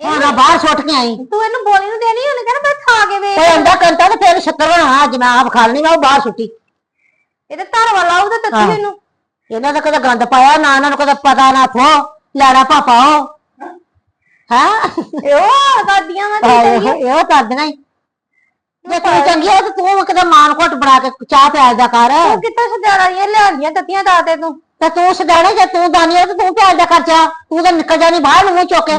ਹੁਣ ਮੈਂ ਬਾਹਰ ਸੁੱਟ ਕੇ ਆਈ। ਤੂੰ ਇਹਨੂੰ ਬੋਲੀ ਨੂੰ ਦੇਣੀ ਉਹਨੇ ਕਹਿੰਦਾ ਮੈਂ ਖਾ ਕੇ ਵੇਖ ਕੋਈ ਅੰਡਾ ਕੰਟਾ ਤੇ ਫਿਰ ਸ਼ੱਕਰ ਬਣਾ ਅੱਜ ਮੈਂ ਆਪ ਖਾ ਲੈਣੀ ਮੈਂ ਉਹ ਬਾਹਰ ਸੁੱਟੀ। ਇਹਦੇ ਧਰ ਵਾਲਾ ਉਹਦੇ ਹਾਂ। ਤੱਤੀ ਇਹਨੂੰ। ਇਹਨਾਂ ਦਾ ਕਦੇ ਗੰਦ ਪਾਇਆ ਨਾ ਇਹਨਾਂ ਨੂੰ ਕਦੇ ਪਤਾ ਨਾ ਥੋ ਲੈਣਾ ਪਾਪਾ ਉਹ। ਹਾਂ? ਇਹ ਉਹ ਦਾਦੀਆਂ ਵਾਂ ਦੀ ਕਰੀਏ। ਇਹ ਕਰਦੀਆਂ ਹੀ। ਜੇ ਤੂੰ ਚੰਗੀ ਤੇ ਤੂੰ ਕਿਤੇ ਮਾਨ ਘੁੱਟ ਬਣਾ ਕੇ ਚਾਹ ਪਿਆ ਦਾ ਕਰ। ਤੂੰ ਕਿੱਥੋਂ ਸਜਾਣਾ ਇਹ ਲਿਆਂਦੀਆਂ ਤੱਤੀਆਂ ਦਾਤੇ ਤੂੰ ਤੇ ਤੂੰ ਸਦਾਣੇ ਜੇ ਤੂੰ ਦਾਨੀ ਤੂੰ ਪਿਆਜ ਦਾ ਖਰਚਾ। ਤੂੰ ਤਾਂ ਨਿਕਲ ਜਾਣੀ ਬਾਹਰ ਨੂੰ ਮੂੰਹ ਚੁੱਕ ਕੇ।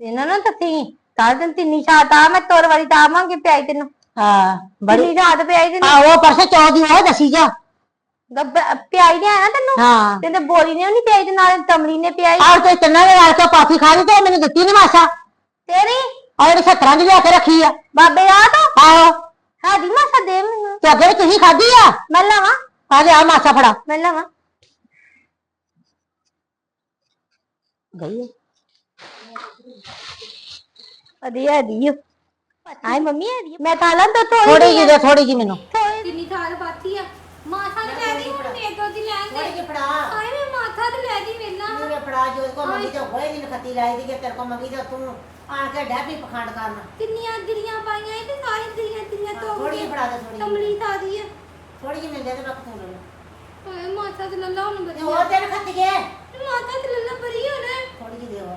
ਇਹਨਾਂ ਨੂੰ ਤੱਤੀ ਕੱਲ ਦਿਨ ਤਿੰਨੀ ਛਾਤ ਆ ਮੈਂ ਤੋਰ ਵਾਲੀ ਤਾਂ ਆਵਾਂਗੀ ਪਿਆਈ ਤੈਨੂੰ। ਹਾਂ। ਬੜੀ ਰਾਤ ਪਿਆਈ ਤੈਨੂੰ। ਆ ਉਹ ਪਰਸੇ ਚੌ ਦੀ ਉਹ ਦੱਸੀ ਜਾ। ਗੱਬ ਪਿਆਈ ਨੇ ਆਣਾ ਤੈਨੂੰ? ਹਾਂ। ਤੇ ਬੋਲੀ ਨੇ ਨਹੀਂ ਪਿਆਈ ਤੇ ਨਾਲ ਤਮਲੀ ਨੇ ਪਿਆਈ? ਆਹ ਤੇ ਤਿੰਨਾਂ ਨੇ ਰਲ ਕੇ ਪਾਥੀ ਖਾ ਲਈ ਤੇ ਉਹ ਮੈਨੂੰ ਦਿੱਤੀ ਨੀ ਮਾਸਾ। ਤੇਰੀ? ਆ ਜਿਹੜੀ ਸੱਤਰਾਂ ਦੀ ਲਿਆ ਕੇ ਰੱਖੀ ਆ। ਬਾਬੇ ਆ ਤਾਂ। ਆਹੋ। ਸਾਡੀ ਮਾਸਾ ਦੇ ਮੈਨੂੰ। ਤੇ ਅੱਗੇ ਵੀ ਤੁਸੀਂ ਖਾਧੀ ਆ? ਮੈਂ ਲਾਵਾਂ। ਆ ਜਾ ਮਾਸਾ ਫੜਾ। ਮੈਂ ਲਾਵਾਂ। ਗਈ ਵਧੀਆ ਦੀਓ ਆਈ ਮੰਮੀ? ਆ ਮੈਂ ਖਾ ਲਾਂ ਤਾਂ ਤੋੜੀ ਥੋੜੀ ਜਿਹੀ ਦੇ ਥੋੜੀ ਜਿਹੀ ਮੈਨੂੰ। ਕਿੰਨੀ ਥਾਲ ਪਾਤੀ ਆ? ਮਾਥਾ ਤੇ ਲੈ ਦੀ ਹੁਣ ਮੇਗੋ ਦੀ ਲੈਣ ਦੇ। ਥੋੜੀ ਫੜਾ। ਹਾਏ ਮੈਂ ਮਾਥਾ ਤੇ ਲੈ ਦੀ ਵੇਲਾ ਪੂਰੇ ਫੜਾ ਜੋ ਕੋ ਮੰਗੀ ਤੇ ਹੋਏ ਨਹੀਂ ਖੱਤੀ ਲਾਈ ਦੀ ਕਿ ਤੇਰੇ ਕੋ ਮੰਗੀ ਤੇ ਤੂੰ ਆਣ ਕੇ ਡੈਪੀ ਪਖੰਡ ਕਰਨਾ। ਕਿੰਨੀਆਂ ਗਿਰੀਆਂ ਪਾਈਆਂ ਇਹ ਤੇ ਸਾਰੀ ਗਿਰੀਆਂ ਗਿਰੀਆਂ ਤੋਂ ਥੋੜੀ ਜਿਹੀ ਫੜਾ ਦੇ ਥੋੜੀ ਕਮਲੀ ਥਾਦੀ ਆ। ਥੋੜੀ ਜਿਹੀ ਮਿਲ ਜਾਏ ਤੇ ਬੱਕ ਤੂੰ ਲੈ ਹਾਏ ਮਾਥਾ ਤੇ ਲੱਲਾ ਹੁਣ ਤੇ ਬਰੀ ਹੋਰ ਤੇਰੇ ਖੱਤੀ ਗਏ ਮਾਥਾ ਤੇ ਲੱਲਾ ਬਰੀ ਹੋਣਾ। ਥੋੜੀ ਜਿਹੀ ਦੇ ਹੋਰ।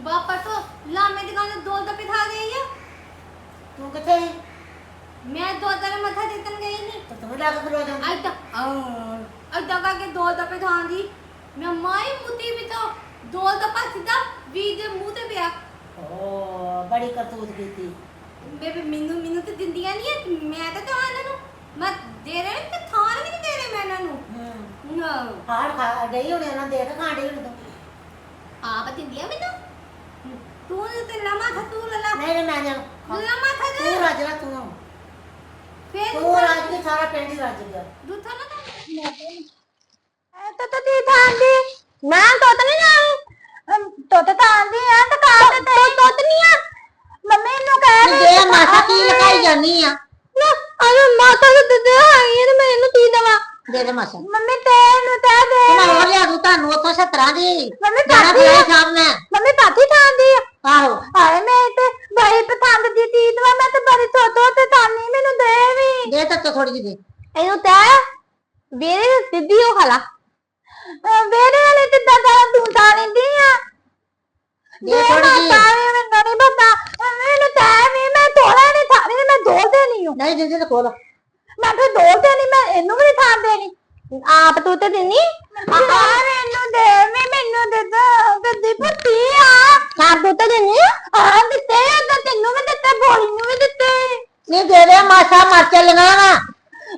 ਬਾਪਾ ਤੋਂ ਲਾਮੇ ਦੁਕਾਨ ਤੋਂ ਦੋ ਦਪੇ ਖਾ ਗਈ ਆ। ਤੂੰ ਕਿੱਥੇ ਸੀ? ਮੈਂ ਦੋ ਦਿਨ ਮੱਥਾ ਟੇਕਣ ਗਈ ਨਹੀਂ ਤੇ ਤੂੰ ਲੈ ਕੇ ਖਲੋ ਜਾਂਦੀ ਐਦਾਂ ਐਦਾਂ ਕਰਕੇ ਦੋ ਦਪੇ ਖਾਂਦੀ ਮੈਂ ਮਾਈ ਮੁੱਤੀ ਵੀ ਤਾਂ ਦੋ ਦਪਾ ਸਿੱਧਾ ਵੀ ਦੇ ਮੂੰਹ ਤੇ ਪਿਆ। ਓ ਬੜੀ ਕਰਤੂਤ ਕੀਤੀ। ਬੇਬੇ ਮੈਨੂੰ ਮੈਨੂੰ ਤੇ ਦਿੰਦੀਆਂ ਨਹੀਂ ਆ, ਮੈਂ ਤਾਂ ਤਾਂ ਇਹਨਾਂ ਨੂੰ ਮੈਂ ਦੇ ਰਹੇ ਤੇ ਥਾਨ ਵੀ ਨਹੀਂ ਦੇ ਰਹੇ ਮੈਂ ਇਹਨਾਂ ਨੂੰ। ਹੂੰ। ਨਾ। ਹਾਰ ਖਾ ਗਈ ਹੋਣੀ ਉਹਨਾਂ ਦੇ ਕੇ ਖਾਣ ਡਈ ਹੋਣੀ ਤੂੰ। ਆਪ ਦਿੰਦੀਆਂ ਮੈਨੂੰ? ਤੂੰ ਤੇ ਲਮਾ ਥਾ ਤੂੰ ਲੱਲਾ ਨਹੀਂ ਨਹੀਂ ਮੈਂ ਜਾਣ ਲਮਾ ਥਾ ਤੂੰ ਰੱਜ ਲੈ ਤੂੰ ਫੇਰ ਤੂੰ ਰੱਜ ਕੇ ਸਾਰਾ ਪਿੰਡ ਹੀ ਰੱਜ ਗਿਆ ਦੁੱਥਾ ਨਾ ਤਾਂ ਤਾਂ ਦੀ ਥਾਂਦੀ ਮੈਂ ਤੋਤ ਨਹੀਂ ਜਾਣੀ ਤੋਤ ਥਾਂਦੀ ਆ ਤਾਂ ਕਾ ਤੇ ਤੇ ਤੋਤ ਨਹੀਂ ਆ ਮੰਮੀ ਨੂੰ ਕਹਿ ਦੇ ਮਾਸਾ ਕੀ ਲਗਾਈ ਜਾਨੀ ਆ ਨਾ ਅਰੇ ਮਾਤਾ ਦੇ ਦੇ ਆਈ ਤੇ ਮੈਂ ਇਹਨੂੰ ਕੀ ਦਵਾਂ ਦੇ ਦੇ ਮਾਸਾ ਮੰਮੀ ਤੇ ਨੂੰ ਤੇ ਦੇ ਤੇ ਮੈਂ ਹੋਰ ਲਿਆ ਦੂੰ ਤੁਹਾਨੂੰ ਉੱਥੋਂ ਸੱਤਰਾਂ ਦੀ ਮੰਮੀ ਜਾਣਾ ਪਾਤੀ ਪਿਆ ਸਾਹਿਬ ਨੇ ਮੰਮੀ ਪਾਤੀ ਥਾਂਦੀ ਆ ਆਹੋ ਹਾਏ ਮੈਂ ਤੇ ਬੜੀ ਪਸੰਦ ਦੀ ਚੀਜ਼ ਵਾ ਮੈਂ ਤੇ ਤੋਤੋ ਤੇ ਤਾਨੀ ਮੈਨੂੰ ਦੇ ਵੀ। ਦੇ ਤਾਂ ਥੋੜੀ ਜਿਹੀ ਦੇ। ਇਹਨੂੰ ਤੈ ਵੇਰੇ ਸਿੱਧੀ ਹੋ ਖਲਾ। ਵੇਰੇ ਵਾਲੇ ਤੇ ਦਾਦਾ ਤੂੰ ਤਾਂ ਲੈਂਦੀ ਆ। ਦੇ ਥੋੜੀ ਜਿਹੀ। ਤਾਵੇਂ ਮੈਨੂੰ ਨਹੀਂ ਪਤਾ ਮੈਨੂੰ ਤੈ ਵੀ ਮੈਂ ਤੋੜਾ ਨਹੀਂ ਥਾਣੀ ਮੈਂ ਦੋਲ ਦੇਣੀ ਓ ਨਹੀਂ ਦਿੰਦੇ ਤਾਂ ਕੋਲ ਮੈਂ ਫਿਰ ਦੋਲ ਦੇਣੀ ਮੈਂ ਇਹਨੂੰ ਵੀ ਥਾਂ ਦੇਣੀ ਆਪ ਤੂੰ ਤੇ ਦਿੰਨੀ? ਆ ਮੈਨੂੰ ਦੇ ਮੈਂ ਮੈਨੂੰ ਦੇ ਦੋ। ਸਾਰ ਤੂੰ ਤੇ ਦਿੰਨੀ ਆ ਦਿੱਤੇ ਆ ਤਾਂ ਤੈਨੂੰ ਵੀ ਦਿੱਤੇ ਬੋਲੀ ਨੂੰ ਵੀ ਦਿੱਤੇ? ਨਹੀਂ ਦੇ ਦੇ ਮਾਸਾ ਮਰ ਚੱਲੀਆਂ ਵਾ।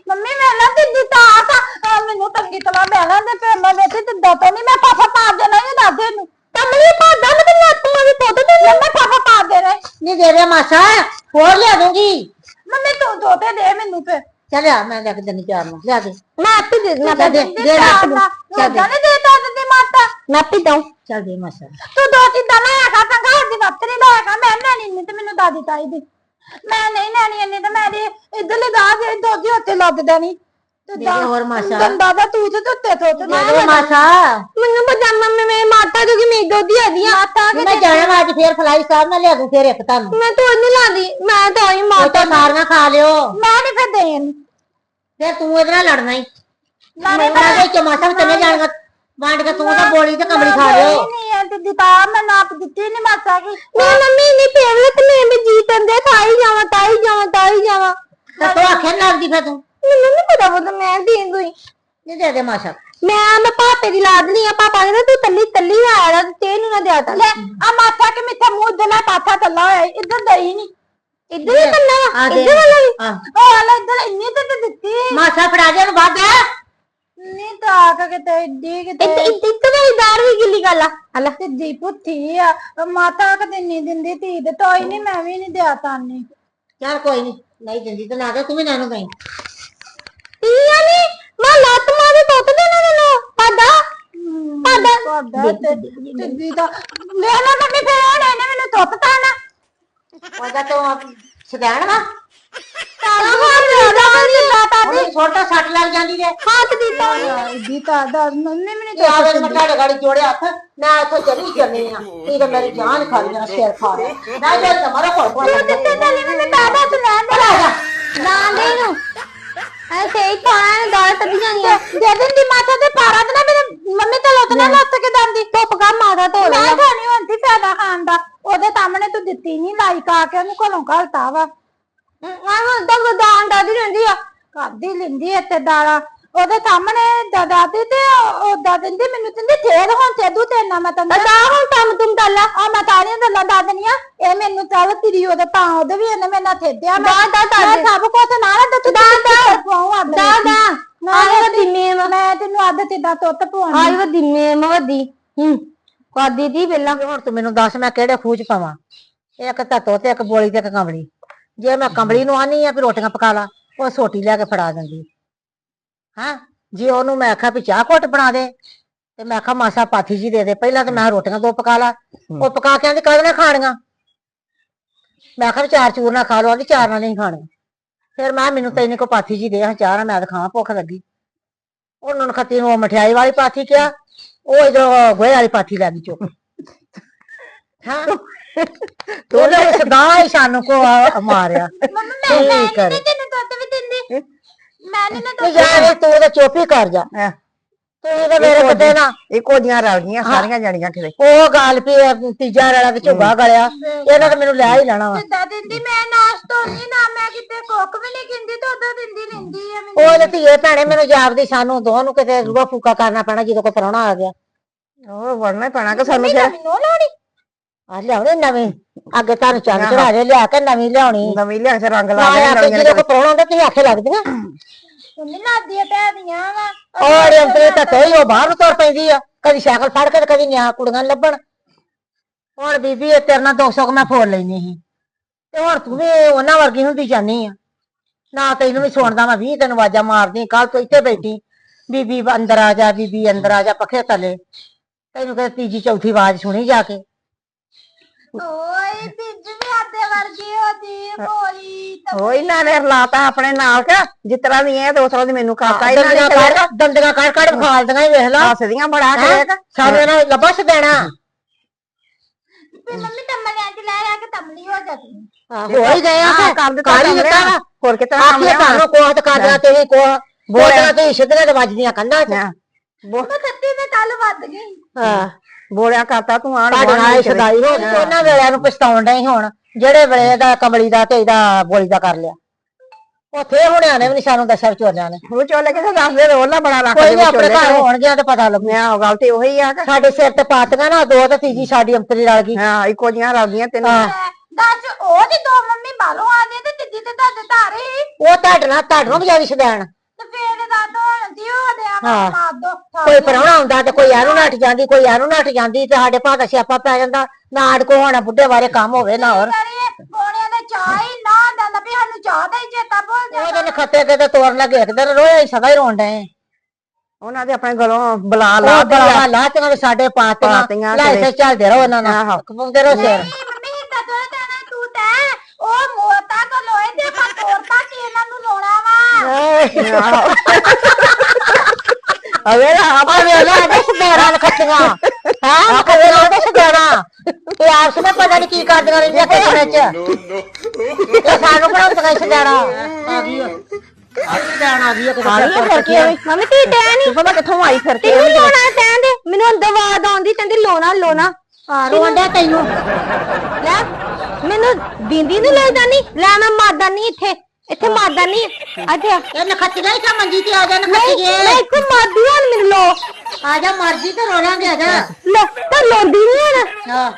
ਮੰਮੀ ਮੈਂ ਨਾ ਦਿੰਦੀ ਤਾਂ ਆ ਤਾਂ ਆ ਮੈਨੂੰ ਤੰਗੀ ਤਲਾ ਬਹਿਣਾ ਤੇ ਫਿਰ ਮੈਂ ਵੇਖੀ ਤੇ ਦਾਤਾ ਨਹੀਂ ਮੈਂ ਪਾਪਾ ਮਾਰ ਦੇਣਾ ਇਹ ਦਾਦੇ ਨੂੰ ਕਮਲੀ ਪਾਦਾ ਮੈਂ ਤੇ ਲੱਤ ਮਾਰੀ ਪੁੱਤ ਤੇ ਮੈਂ ਪਾਪਾ ਮਾਰ ਦੇਣਾ ਨਹੀਂ ਦੇ ਦੇ ਮਾਸਾ ਹੋਰ ਲਿਆ ਦੂੰਗੀ। ਮੰਮੀ ਤੂੰ ਦੋਤੇ ਦੇ ਮੈਨੂੰ ਫਿਰ। ਚੱਲ ਆ ਮੈਂ ਲੈ ਕੇ ਦਿੰਦੀ ਚਾਰ ਨੂੰ ਲਿਆ ਦੇ। ਮੈਂ ਆਪੇ ਦੇ ਦੇਣਾ ਚੱਲ ਦੇ, ਦੇ ਰੱਖ ਦੂੰ। ਚੱਲ ਦੇ। ਦੇ ਦੇ ਤਾ ਤੇ ਮਾਤਾ ਮੈਂ ਆਪੇ ਦਊਂ। ਚੱਲ ਦੇ ਮਾਸਾ। ਤੂੰ ਦੋ ਚੀਜ਼ਾਂ ਲੈ ਆਖਾ ਸੰਗਾ ਦੀ ਨਹੀਂ ਲੈ ਆਖਾ ਮੈਂ ਲੈਣੀ ਨਹੀਂ ਤੇ ਮੈਨੂੰ ਦਾਦੀ ਤਾਈ ਦੀ। ਮੈਂ ਨਹੀਂ ਲੈਣੀ ਇੰਨੀ ਤੇ ਮੈਂ ਦੇ ਇੱਧਰ ਲਗਾ ਦੇ ਉੱਤੇ ਦੇ ਦੇ ਹੋਰ ਮਾਸਾ। ਦੰਦਾ ਦਾ ਤੂੰ ਤੇ ਉੱਤੇ ਥੋਤ ਦੇ। ਦੇ ਮਾਸਾ। ਮੈਨੂੰ ਪਜਾਮਾ ਮੈਂ ਮੇਰੀ ਮਾਤਾ ਜੋ ਕਿ ਮੇਰੀ ਦੋਦੀ ਮਾਤਾ ਮੈਂ ਜਾਣਾ ਅੱਜ ਫੇਰ ਫਲਾਈ ਸਾਹਿਬ ਨਾਲ ਲਿਆ ਦੂੰ ਫੇਰ ਇੱਕ ਤੁਹਾਨੂੰ। ਮੈਂ ਤਾਂ ਉਹਨੂੰ ਲਾਦੀ ਮੈਂ ਤਾਂ ਆਈ ਉਹ ਮਾਤਾ ਤਾਂ ਸਾਰੀਆਂ ਖਾ ਲਿਓ। ਮੈਂ ਨਹੀਂ ਫਿਰ ਦੇਣ। ਫੇਰ ਤੂੰ ਇਹਦੇ ਨਾਲ ਲੜਨਾ ਹੀ ਨਾਲੇ ਮੈਂ ਦੇ ਚ ਮਾਸਾ ਵੀ ਤੈਨੇ ਜਾਣਗਾ। ਵੰਡ ਕੇ ਤੂੰ ਤਾਂ ਬੋਲੀ ਤੇ ਕਮਲੀ ਖਾ ਲਿਓ। ਨਹੀਂ ਹੈ ਤੇ ਦਿੱਤਾ ਮੈਂ ਨਾਪ ਦਿੱਤੀ ਨਹੀਂ ਮਾਸਾ ਕੀ ਨਹੀਂ ਮੰਮੀ ਨਹੀਂ ਫੇਵਰਟ ਮੈਂ ਵੀ ਜੀਤਨ ਦੇ ਤਾਈ ਜਾਵਾਂ ਤਾਈ ਜਾਵਾਂ ਤਾਈ ਜਾਵਾਂ। ਤੇ ਤੂੰ ਆਖੇ ਨੀ ਲੱਗਦੀ ਫੇਰ ਤੂੰ। ਮੈਨੂੰ ਨਹੀਂ ਪਤਾ ਉਹ ਮੈਂ ਦੇਣ ਦੂਈ ਨਹੀਂ ਦੇ ਦੇ ਮਾਸਾ। ਮੈਂ ਮੈਂ ਪਾਪੇ ਦੀ ਲਾਡਲੀ ਆ ਪਾਪਾ ਕਹਿੰਦਾ ਤੂੰ ਤੱਲੀ ਤੱਲੀ ਆਇਆ ਤੇ ਤੈਨੂੰ ਨਾ ਦਿਆ ਤਾ ਲੈ ਆ ਮਾਥਾ ਕਿ ਮਿੱਠਾ ਮੂੰਹ ਦੇ ਨਾਲ ਪਾਥਾ ਤੱਲਾ ਹੋਇਆ ਇੱਧਰ ਦਈ ਨਹੀਂ ਇੱਧਰ ਹੀ ਤੱਲਾ ਆ ਦੇ ਇੱਧਰ ਵਾਲਾ ਵੀ ਆ। ਉਹ ਵਾਲਾ ਇੱਧਰ ਇੰਨੀ ਤੇ ਤੇ ਦਿੱਤੀ। ਮਾਸਾ ਫੜਾ ਦੇ ਨੂੰ ਵੱਧ ਨਹੀਂ ਤਾਂ ਕਿ ਕਿਤੇ ਏਡੀ ਕਿਤੇ। ਇੱਥੇ ਇੱਥੇ ਮੇਰੀ ਦਾੜ ਵੀ ਗਿੱਲੀ ਕਰ ਲਾ। ਹਲਾ ਸਿੱਧੀ ਪੁੱਠੀ ਆ। ਮਾਤਾ ਕਦੇ ਨਹੀਂ ਦਿੰਦੀ ਧੀ ਦੇ ਤੋਈ ਨਹੀਂ ਮੈਂ ਵੀ ਨਹੀਂ ਦਿਆ ਤਾਨੀ। ਚੱਲ ਕੋਈ ਨਹੀਂ ਨਹੀਂ ਦਿੰਦੀ ਤੇ ਨਾ ਦੇ ਤੂੰ ਵੀ ਨਾਨੂੰ ਗਈ ਤੀਆ ਨੀ ਮੈਂ ਲੱਤ ਮਾਰੇ ਦੁੱਧ ਦੇਣਾ ਮੈਨੂੰ ਪਾਦਾ ਪਾਦਾ ਤੁਹਾਡਾ ਤੇ ਸਿੱਧੀ ਦਾ ਲੈ ਲੈ ਮੰਮੀ ਫੇਰ ਹੁਣ ਇਹਨੇ ਮੈਨੂੰ ਦੁੱਧ ਤਾਣਾ ਉਹਦਾ ਤੂੰ ਸਦੈਣ ਵਾ? ਲਾਤਾ ਉਹਨੂੰ ਛੋਟਾ ਸੱਟ ਲੱਗ ਜਾਂਦੀ ਜੇ। ਹੱਥ ਦਿੱਤਾ ਦੀ ਤਾਂ ਦਾ ਮੰਮੀ ਮੈਨੂੰ ਤੇ ਆਵੇ ਮੈਂ ਤੁਹਾਡੇ ਗਾੜੀ ਜੋੜਿਆ ਹੱਥ। ਮੈਂ ਇੱਥੋਂ ਚਲੀ ਜਾਂਦੀ ਆ। ਤੀ ਤੇ ਮੇਰੀ ਜਾਨ ਖਾ ਮੇਰਾ ਸਿਰ ਖਾ ਮੈਂ ਜੇ ਤੁਹਾਡਾ ਕੋਲ ਕੋਲ ਦਿੱਤੇ ਤਾਂ ਨਹੀਂ ਮੈਨੂੰ ਦਾਦਾ ਤੂੰ ਲੈ ਦੇ। ਨਾ ਦੇ ਨੂੰ ਐਸੇ ਹੀ ਖਾਣਾ ਦਾਲ ਤੱਦੀ ਜਾਣੀ ਆ। ਦੇ ਦਿੰਦੀ ਮਾਤਾ ਤੇ ਪਾਰਾ ਤੇ ਨਾ ਮੇਰੇ ਮੰਮੀ ਤੇ ਲੁੱਟ ਨਾ ਲੱਤ ਕੇ ਦੰਦੀ। ਧੁੱਪ ਕਾ ਮਾਦਾ ਧੋ ਲੈ ਮੈਂ ਖਾਣੀ ਹੁੰਦੀ ਫਾਇਦਾ ਖਾਣ ਦਾ। ਉਹਦੇ ਸਾਹਮਣੇ ਤੂੰ ਦਿੱਤੀ ਨਹੀਂ ਲਾਈਕ ਆ ਕੇ ਉਹਨੂੰ ਘਰੋਂ ਘਲਤਾ ਵਾ। ਆਹ ਦਗ ਦਾਣ ਦਾਦੀ ਰਹਿੰਦੀ ਆ ਕਾਦੀ ਲਿੰਦੀ ਇੱਥੇ ਦਾਲਾ। ਉਹਦੇ ਸਾਹਮਣੇ ਦਦਾ ਦੀ ਤੇ ਉਹਦਾ ਦਿੰਦੀ ਮੈਨੂੰ ਦਿੰਦੀ ਠੇਰ ਹੁਣ ਸੇਦੂ ਤੇ ਨਾ ਮੈਂ ਤੰਦਾ ਤਾਂ ਹੁਣ ਤੁਮ ਕਰ ਲਾ ਆ। ਮੈਂ ਤਾਰੀਆਂ ਗੱਲਾਂ ਦੱਸ ਦਨੀਆਂ ਇਹ ਮੈਨੂੰ ਚੱਲ ਤੇਰੀ ਉਹਦੇ ਤਾਂ ਉਹਦੇ ਵੀ ਇਹਨੇ ਮੇਰੇ ਨਾਲ ਥੇਦਿਆ ਮੈਂ ਦਾ ਦਾ ਦਾ ਮੈਂ ਸਭ ਕੁਝ ਨਾ ਨਾ ਤੂੰ ਦਾ ਦਾ ਪਾਉਂ ਅੱਡ ਦਾ ਦਾ ਆਈ ਵੱਡੀ ਮੇਮ। ਮੈਂ ਤੈਨੂੰ ਅੱਧ ਤੇ ਤੁੱਤ ਪਵਾਉਣੀ? ਆਈ ਵੱਡੀ ਮੇਮ ਵੱਡੀ। ਹੂੰ। ਕਾਦੀ ਦੀ ਵੇਲਾ। ਹੁਣ ਤੂੰ ਮੈਨੂੰ ਦੱਸ ਮੈਂ ਕਿਹੜੇ ਖੂਚ ਪਾਵਾਂ? ਇੱਕ ਧੱਤੋ ਤੇ ਇੱਕ ਬੋਲੀ ਤੇ ਇੱਕ ਕੰਬਲੀ। ਜੇ ਮੈਂ ਕੰਬਲੀ ਨੂੰ ਆਨੀ ਆ ਵੀ ਰੋਟੀਆਂ ਪਕਾ ਲਾ ਉਹ ਸੋਟੀ ਲੈ ਕੇ ਫੜਾ ਦਿੰਦੀ। ਹਾਂ? ਜੇ ਉਹਨੂੰ ਮੈਂ ਆਖਿਆ ਵੀ ਚਾਹ ਘੁੱਟ ਬਣਾ ਦੇ ਤੇ ਮੈਂ ਆਖਿਆ ਮਾਸਾ ਪਾਥੀ ਜੀ ਦੇ ਦੇ। ਪਹਿਲਾਂ ਤੇ ਮੈਂ ਕਿਹਾ ਰੋਟੀਆਂ ਦੋ ਪਕਾ ਲਾ। ਉਹ ਪਕਾ ਕੇ ਆਂਦੀ ਕਦ ਨਾ ਖਾਣੀਆਂ। ਮੈਂ ਆਖਿਆ ਵੀ ਚਾਰ ਚੂਰ ਨਾ ਖਾ ਲਓ ਆਂਦੀ ਚਾਰ ਨਾਲ ਨਹੀਂ ਖਾਣੀਆਂ। ਫਿਰ ਮੈਂ ਕਿਹਾ ਮੈਨੂੰ ਤੈਨੂੰ ਕੋ ਪਾਥੀ ਜੀ ਦੇ ਹਾਂ ਚਾਹ ਨਾਲ ਮੈਂ ਤਾਂ ਖਾਵਾਂ ਭੁੱਖ ਲੱਗੀ। ਉਹਨਾਂ ਨੂੰ ਖੱਤੀ ਨੂੰ ਮਠਿਆਈ ਵਾਲੀ ਪਾਥੀ ਕਿਹਾ। ਉਹ ਇਧਰ ਗੋਹੇ ਵਾਲੀ ਪਾਥੀ ਲੈ ਗਈ ਚੁੱਕ ਹਾਂ ਉਹਨੇ ਸਦਾ ਹੀ ਸਾਨੂੰ ਕੋ ਆ- ਮਾਰਿਆ ਮੰਮੀ ਮੈਂ ਠੀਕ ਮੈਂ ਕਰ। ਨਹੀਂ ਤੈਨੂੰ ਦੁੱਧ ਵੀ ਦਿੰਦੀ ਮੈਂ ਨਹੀਂ ਨਾ ਤੂੰ ਜਾ ਵੇ ਤੂੰ ਤਾਂ ਚੁੱਪ ਹੀ ਕਰ ਜਾ ਤੂੰ ਤਾਂ ਮੇਰੇ ਕਿਤੇ ਨਾ ਇੱਕੋ ਜੀਆਂ ਰਲ ਗਈਆਂ ਸਾਰੀਆਂ ਜਣੀਆਂ ਕਿਤੇ। ਉਹ ਗੱਲ ਵੀ ਤੀਜਾ ਰਲਾ ਤੇ ਝੁੱਗਾ ਗਲਿਆ। ਇਹਨਾਂ ਤਾਂ ਮੈਨੂੰ ਲੈ ਹੀ ਲੈਣਾ ਵਾ। ਜਿੱਦਾਂ ਦਿੰਦੀ? ਮੈਂ ਨਾਸ਼ਤਾ ਨਹੀਂ ਨਾ ਮੈਂ ਕਿਤੇ ਕੁੱਕ ਵੀ ਨਹੀਂ ਕਿੰਦੀ ਤੇ ਉਦੋਂ ਦਿੰਦੀ ਰਹਿੰਦੀ ਆ ਮੈਨੂੰ। ਉਹ ਤੇ ਧੀਏ ਭੈਣੇ ਮੈਨੂੰ ਜਾਪਦੀ ਸਾਨੂੰ ਦੋਹਾਂ ਨੂੰ ਕਿਤੇ ਰੂਹਾ ਫੂਕਾ ਕਰਨਾ ਪੈਣਾ ਜਦੋਂ ਕੋਈ ਪ੍ਰਾਹੁਣਾ ਆ ਗਿਆ। ਉਹ ਵੜਨਾ ਹੀ ਪੈਣਾ ਕਿ ਸਾਨੂੰ ਫਿਰ ਮੈਨੂੰ ਲਾਉਣੀ? ਆ ਲਿਆਉਣੀ ਨਵੀਂ? ਅੱਗੇ ਤੁਹਾਨੂੰ ਚੰਨ ਚੜਾ ਦੇ ਲਿਆ ਕੇ ਨਵੀਂ ਲਿਆਉਣੀ। ਨਵੀਂ ਲਿਆ ਕੇ ਰੰਗ ਲਾ ਦੇ ਕੇ ਨਵੀਆਂ ਜਦੋਂ ਕੋਈ ਪ੍ਰਾਹੁਣਾ ਹੁੰਦਾ ਤੁਸੀਂ ਆਖੇ ਲੱਗਦੀਆਂ। ਮੰਮੀ ਲਾਦੀਆਂ ਪੈਦੀਆਂ ਵਾ। ਔਰ ਅੰਤਰੇ ਤਾਂ ਤੋਈ ਉਹ ਬਾਹਰ ਨੂੰ ਤੁਰ ਪੈਂਦੀ ਆ। ਕਦੀ ਸਾਈਕਲ ਫੜ ਕੇ ਤੇ ਕਦੀ ਨਿਆ ਕੁੜੀਆਂ ਲੱਭਣ। ਹੁਣ ਬੀਬੀ ਇਹ ਤੇਰੇ ਨਾਲ 200 ਕੁ ਮੈਂ ਫੋਨ ਲੈਣੀ ਸੀ। ਤੇ ਹੁਣ ਤੂੰ ਵੀ ਉਹਨਾਂ ਵਰਗੀ ਹੁੰਦੀ ਜਾਨੀ ਆ। ਨਾ ਤੈਨੂੰ ਵੀ ਸੁਣਦਾ ਮੈਂ 20 ਤੈਨੂੰ ਆਵਾਜ਼ਾਂ ਮਾਰਦੀ। ਕੱਲ ਤੂੰ ਇੱਥੇ ਬੈਠੀ। ਬੀਬੀ ਅੰਦਰ ਆ ਜਾ ਬੀਬੀ ਅੰਦਰ ਆ ਜਾ ਪੱਖੇ ਥੱਲੇ। ਤੈਨੂੰ ਕਦੇ ਤੀਜੀ ਚੌਥੀ ਆਵਾਜ਼ ਸੁਣੀ ਜਾ ਕੇ। ਓਏ ਬਿੱਜ ਵੀ ਆਦੇ ਵਰਗੀ ਹੋਦੀ ਬੋਲੀ ਉਹ ਇਹਨਾਂ ਨੇ ਰਲਾਤਾ ਆਪਣੇ ਨਾਲ ਕਿ ਜਿਸ ਤਰ੍ਹਾਂ ਦੀ ਐ ਤੇ ਉਸ ਤਰ੍ਹਾਂ ਦੀ ਮੈਨੂੰ ਕਰਤਾ ਇਹਨਾਂ ਨੇ ਕੱਢ ਦੰਦੀਆਂ ਕੱਢ ਕੱਢ ਖਾਲਦੀਆਂ ਹੀ ਵੇਖ ਲਾ। ਹੱਸਦੀਆਂ ਬੜਾ ਹੈਂ? ਕੇ। ਸਾਡੇ ਨਾਲ ਲੱਭਾ ਦੇਣਾ। ਤੇ ਮੰਮੀ ਤੰਮਲਿਆਂ ਚ ਲੈ ਲੈ ਕੇ ਤੰਮਲੀ ਹੋ ਜਾਂਦੀ ਹੋ ਹੀ ਗਏ ਆ ਹਾਂ, ਕਰ ਦਿੱਤਾ ਕਰ ਹੋਰ ਕਿਤੇ ਆਪੇ ਤੁਹਾਨੂੰ ਕੋਹ ਤੇ ਕਰਦਾ ਤੇ ਕੋਹ। ਬੋਲਣਾ ਤੇ ਸਿੱਧੀਆਂ ਤੇ ਵੱਜਦੀਆਂ ਕੰਧਾਂ 'ਚ। ਮੈਂ ਖੱਤੀ ਤੇ ਕੱਲ ਵੱਧ ਗਈ। ਹਾਂ। ਬੋਲਿਆ ਕਰਤਾ ਤੂੰ ਆਣ ਤੁਹਾਡੇ ਨਾਲ ਹੀ ਸਦਾਈ ਹੋ ਗਈ ਉਹਨਾਂ ਵੇਲਿਆਂ ਨੂੰ ਪਛਤਾਉਣ ਡਏ ਹੁਣ ਜਿਹੜੇ ਵੇਲੇ ਦਾ ਕਮਲੀ ਦਾ ਤੇ ਇਹਦਾ ਬੋਲੀ ਦਾ ਕਰ ਲਿਆ। ਉੱਥੇ ਹੁਣਿਆ ਨੇ ਵੀ ਨੀ ਸਾਨੂੰ ਦੱਸਿਆ ਵਿਚੋਲਿਆਂ ਨੇ। ਉਹ ਚੋਲੇ ਕਿਤੇ ਦੱਸਦੇ ਰੋਲਾ ਬੜਾ ਰੱਖ ਕੋਈ ਨਹੀਂ ਆਪਣੇ ਘਰ ਹੋਣਗੇ ਤੇ ਪਤਾ ਲੱਗੂ। ਮੈਂ ਉਹ ਗੱਲ ਤੇ ਉਹੀ ਆ ਕਿ ਸਾਡੇ ਸਿਰ ਤੇ ਪਾਤੀਆਂ ਨਾ ਦੋ ਤੇ ਤੀਜੀ ਸਾਡੀ ਅੰਤਰੀ ਰਲ ਗਈ। ਹਾਂ ਇੱਕੋ ਜੀਆਂ ਰਲ ਗਈਆਂ ਤੈਨੂੰ। ਹਾਂ। ਦੱਸ ਉਹ ਦੀ ਦੋ ਮੰਮੀ ਬਾਲੋਂ ਆਦੇ ਤੇ ਤਿੱਦੀ ਤੇ ਤੁਹਾਡੇ ਧਾਰੇ ਉਹ ਤੁਹਾਡੇ ਨਾਲ ਤੁਹਾਡੇ ਨੂੰ ਵਿਚਾਰੀ ਸਦੈਣ ਤੇ ਫੇਰ ਦਾ ਤੋਂ ਦੀ ਹੋ। ਦੇ ਆ ਹਾਂ। ਮਾਰ ਦੋ। ਕੋਈ ਪ੍ਰਾਹੁਣਾ ਹੁੰਦਾ ਤੇ ਕੋਈ ਇਹਨੂੰ ਨੱਠ ਜਾਂਦੀ ਕੋਈ ਇਹਨੂੰ ਨੱਠ ਜਾਂਦੀ ਤੇ ਸਾਡੇ ਭਾਅ ਦਾ ਸਿਆਪਾ ਪੈ ਜਾਂਦਾ। ਨਾ ਅੜ ਕੋ ਹੋਣਾ ਬੁੱਢੇ ਬਾਰੇ ਕੰਮ ਹੋਵੇ ਨਾ ਹੋਰ। ਕੋਣਿਆਂ ਦੇ ਚਾਹ ਹੀ ਨਾ ਦੰਦਾ ਵੀ ਸਾਨੂੰ ਚਾਹ ਦਾ ਹੀ ਚੇਤਾ ਭੁੱਲ ਜਾ ਉਹਦੇ ਨਖੱਤੇ ਕਿਤੇ ਤੋਰਨ ਲੱਗੇ ਇੱਕ ਦਿਨ ਰੋਏ ਸਦਾ ਹੀ ਰੋਣ ਡਏ। ਉਹਨਾਂ ਦੇ ਆਪਣੇ ਗਲੋਂ ਬਲਾ ਲਾ ਉਹ ਬੜਾ ਲਾਤੀਆਂ ਤੇ ਸਾਡੇ ਪਾਤੀਆਂ ਪਾਤੀਆਂ ਲਾਇ ਤੇ ਤੇ ਚੱਲਦੇ ਰਹੋ ਇਹਨਾਂ ਨਾਲ ਕਪਉਂਦੇ ਰਹੋ ਸਿਰ ਨਹੀਂ ਮੰਮੀ ਹਿੱਟਾ ਤੋੜ ਦੇਣਾ ਤੂੰ ਤੇ ਉਹ ਮੋਤਾ ਕੋ ਲੋਏ ਤੇ ਆਪਾਂ ਤੋੜਤਾ ਕਿ ਇਹਨਾਂ ਨੂੰ ਰੋਣਾ ਵਾ ਅਵੇ ਆਪ ਵੇਲਾ ਦੇ ਸਦੇਰਾ ਨਖੱਤੀਆਂ ਹਾਂ ਕਦੇ ਲੋਦੇ ਸਦੇਰਾ ਤੇ ਆਪਸ ਵਿੱਚ ਪਤਾ ਨਹੀਂ ਕੀ ਕਰਦੀਆਂ ਰਹਿੰਦੀਆਂ ਕਿਸਨੇ ਚ ਇਹ ਸਾਨੂੰ ਬਣਾਉਂਦੀਆਂ ਸਦੇਰਾ ਆ ਗਈ ਆ ਗਈ ਜਾਣ ਆ ਗਈ ਆ ਆ ਫਿਰ ਕੀ ਹੋਈ? ਮੰਮੀ ਤੀ ਟੈਨ ਤੂੰ ਪਤਾ ਕਿੱਥੋਂ ਆਈ ਫਿਰ ਕੇ ਤੈਨੂੰ ਲੋਣਾ ਟੈਨ ਦੇ ਮੈਨੂੰ ਅੰਦਰ ਆਵਾਜ਼ ਆਉਂਦੀ ਕਹਿੰਦੀ ਲੋਣਾ ਲੋਣਾ ਆ ਰੋਂਡਾ ਤੈਨੂੰ ਲੈ, ਮੈਨੂੰ ਬਿੰਦੀ ਨੂੰ ਲੱਗਦਾ ਨਹੀਂ ਲੈ ਮੈਂ ਮਾਰਦਾ ਨਹੀਂ ਇੱਥੇ ਇੱਥੇ ਮਾਰਦਾ ਨਹੀਂ ਅੱਛਾ। ਇਹ ਨਖੱਤੀਆਂ ਹੀ ਤਾਂ ਮੰਜੀ ਤੇ ਆ ਜਾ ਮੈਂ ਨਖੱਤੀਏ ਇੱਥੇ ਮਾਰਦੀ ਹਾਂ ਮੈਨੂੰ ਲੋ। ਆ ਜਾ ਮਰਜ਼ੀ ਤੇ ਰੋਲਾਂਗੇ ਆ ਜਾ। ਲੈ ਤਾਂ ਲੋਂਦੀ ਨਹੀਂ ਹੁਣ। ਹਾਂ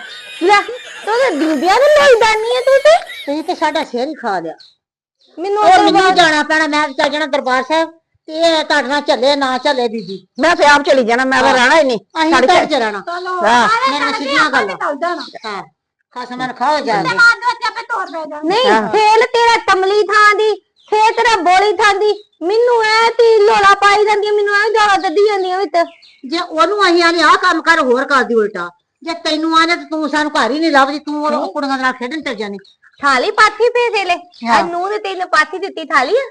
ਲੈ ਤੂੰ ਤਾਂ ਬਿੰਦੀਆਂ ਨੂੰ ਲੱਗਦਾ ਨਹੀਂ ਹੈ ਤੂੰ ਤੇ। ਤੁਸੀਂ ਤੇ ਸਾਡਾ ਸਿਰ ਹੀ ਖਾ ਲਿਆ। ਮੈਨੂੰ ਉਹ ਮੈਨੂੰ ਜਾਣਾ ਪੈਣਾ ਮੈਂ ਚੱਲ ਜਾਣਾ ਦਰਬਾਰ ਸਾਹਿਬ। ਤੇ ਇਹ ਤੁਹਾਡੇ ਨਾਲ ਚੱਲੇ ਨਾ ਚੱਲੇ ਬੀਬੀ ਮੈਂ ਤੇ ਆਪ ਚਲੀ ਜਾਣਾ ਮੈਂ ਤਾਂ ਰਹਿਣਾ ਹੀ ਨਹੀਂ। ਸਾਡੇ ਘਰ ਚ ਰਹਿਣਾ ਹਾਂ। ਮੇਰੀਆਂ ਸਿੱਧੀਆਂ ਗੱਲਾਂ। ਹਾਂ ਖਸਮਾਂ ਨੂੰ ਖਾਓ ਜਾਂਦੇ ਨਹੀਂ ਫੇਲ ਤੇਰਾ ਟਮਲੀ ਥਾਂ ਦੀ। ਫੇ ਤੇਰਾ ਬੋਲੀ ਥਾਂ ਦੀ ਮੈਨੂੰ ਐ ਤੀ ਲੋਲਾ ਪਾਈ ਜਾਂਦੀ ਆ, ਮੈਨੂੰ ਐ ਜ਼ਿਆਦਾ ਦੱਦੀ ਜਾਂਦੀਆਂ ਵਿੱਚ। ਜੇ ਉਹਨੂੰ ਅਸੀਂ ਆਨੇ ਆਹ ਕੰਮ ਕਰ ਹੋਰ ਕਰਦੀ ਉਲਟਾ। ਜੇ ਤੈਨੂੰ ਆਨੇ ਤੇ ਤੂੰ ਸਾਨੂੰ ਘਰ ਹੀ ਨਹੀਂ ਲੱਭਦੀ ਤੂੰ ਉਹ ਕੁੜੀਆਂ ਦੇ ਨਾਲ ਖੇਡਣ ਚੱਲ ਜਾਨੀ ਥਾਲੀ ਪਾਥੀ ਭੇਜੇ ਲੈ। ਹਾਂ। ਨੂੰ ਨੇ ਤੈਨੂੰ ਪਾਥੀ ਦਿੱਤੀ ਥਾਲੀ ਆ।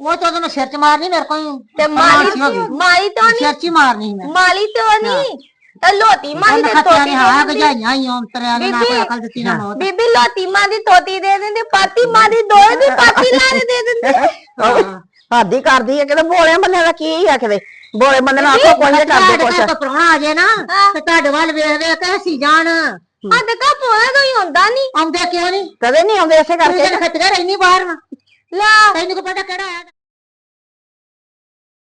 ਉਹ ਤਾਂ ਉਹਨੂੰ ਸਿਰ ਚ ਮਾਰਨੀ ਮੇਰੇ ਕੋਲ। ਤੇ ਮਾਲੀ ਮਾਲੀ ਤੋਂ ਨਹੀਂ। ਸਿਰ ਚ ਹੀ ਮਾਰਨੀ ਮੈਂ। ਮਾਲੀ ਤੋਂ ਨਹੀਂ। ਤੇ ਲੋਤੀ ਉਹਨੇ ਤੇ ਖੱਤਿਆਂ ਤੋਤੀ ਨੇ ਦੇ ਹਾਂ ਦਿੰਦੀ ਗਜਾਈਆਂ ਹੀ ਔਂਤਰਿਆਂ ਕੋਈ ਅਕਲ ਦਿੱਤੀ ਨਾ ਮੌਤ ਬੀਬੀ ਲੋਤੀ ਮਾਂ ਦੀ ਤੋਤੀ ਦੇ ਦਿੰਦੇ ਪਾਤੀ ਮਾਂ ਦੀ ਦੋਏ ਦੀ ਪਾਤੀ ਲਾ ਕੇ ਦੇ ਦਿੰਦੇ ਹਾਂ। ਹਾਦੀ ਕਰਦੀ ਹੈ ਕਿਤੇ ਬੋਲੇ ਬੰਦੇ ਦਾ ਕੀ ਆ ਕਿਤੇ? ਬੋਲੇ ਬੰਦੇ ਨਾਲ ਆਖੋ ਕੋਈ ਕਰਦੇ ਕੁਛ। ਤੋਂ ਪ੍ਰਾਹੁਣਾ ਆ ਜੇ ਨਾ। ਤੇ ਤੁਹਾਡੇ ਵੱਲ ਵੇਖ ਵੇਖ ਕੇ ਹੱਸੀ ਜਾਣ। ਹੱਦ ਕਾ ਪੋਇਆ ਕੋਈ ਹੁੰਦਾ ਨਹੀਂ ਆਉਂਦੇ ਕਿਉਂ ਨਹੀਂ ਕਦੇ ਨਹੀਂ ਆਉਂਦੇ ਤੂੰ ਕਰਕੇ ਖੱਤਿਆ ਰਹਿਨੀ ਬਾਹਰ ਵਾ। ਲਾ। ਤੈਨੂੰ ਕੋ ਪਤਾ ਕਿਹੜਾ ਆਇਆ